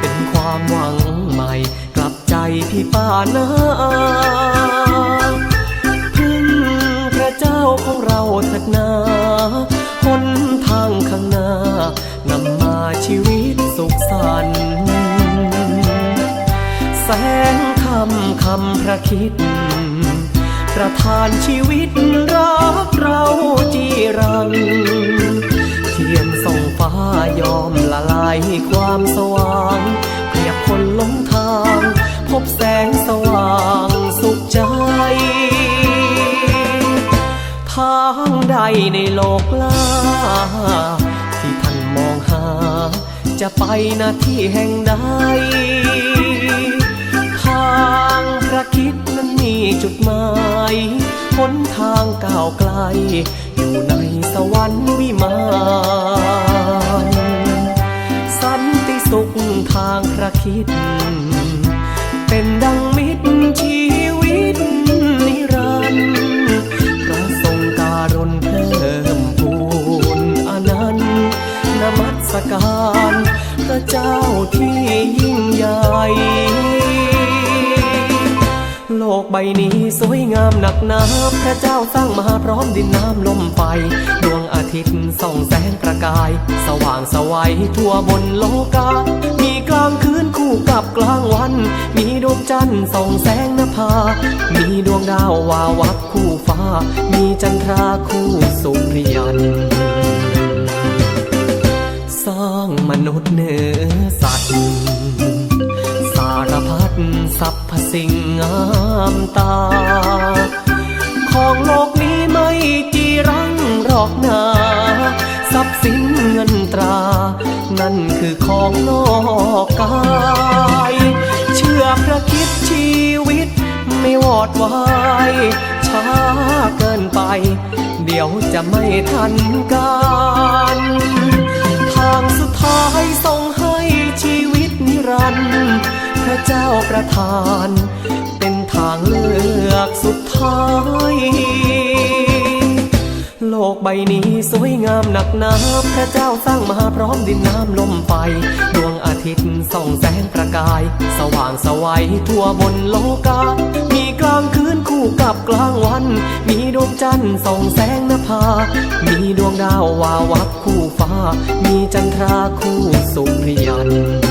เป็นความหวังใหม่ กลับใจพี่ป่านาพึ่งพระเจ้าของเราเถิดนาหนทางข้างหน้านำมาชีวิตสุขสันต์แสงคำคำพระคิดประทานชีวิตรักเรา ในโลกล่า ที่ท่านมองหา จะไปหน้าที่แห่งใด ทางพระคิดนั้นมีจุดหมายหนทางก้าวไกล อยู่ในสวรรค์วิมานสันติสุขทางพระคิด การพระเจ้าที่ยิ่งใหญ่ โลกใบนี้สวยงามหนักหนาพระเจ้าสร้างมาพร้อมดินน้ำลมไฟ ดวงอาทิตย์ส่องแสงประกาย สว่างสวัยทั่วบนโลกา มีกลางคืนคู่กับกลางวัน มีดวงจันทร์ส่องแสงนภา มีดวงดาววาวับคู่ฟ้า มีจันทราคู่สุริยัน สร้างมนุษย์เนือสัตว์ สารพัดสรรพสิ่งงามตา ของโลกนี้ไม่จีรังหรอกนาทรัพย์สินเงินตรา นั่นคือของนอกกาย เชื่อพระคิดชีวิตไม่วอดวายช้าเกินไป เดี๋ยวจะไม่ทันกา ร์พระเจ้าประทาน เป็นทางเลือกสุดท้าย โลกใบนี้สวยงามหนักหนาพระเจ้าสร้างมาพร้อมดินน้ำลมไฟ ดวงอาทิตย์ส่องแสงประกาย สว่างสวัยทั่วบนโลกา มีกลางคืนคู่กับกลางวัน มีดวงจันทร์ส่องแสงนภา มีดวงดาววาวับคู่ฟ้า มีจันทราคู่สุริยัน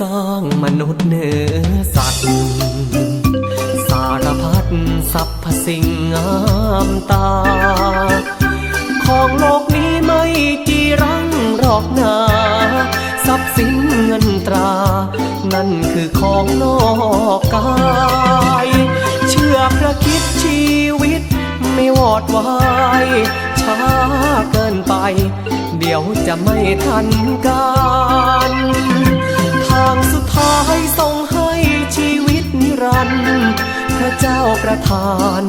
สร้างมนุษย์เหนือสัตว์ สารพัดสรรพสิ่งงามตา ของโลกนี้ไม่จีรังหรอกนาทรัพย์สินเงินตรา นั่นคือของนอกกาย เชื่อพระคิดชีวิตไม่วอดวายช้าเกินไป เดี๋ยวจะไม่ทันการ เจ้าประทาน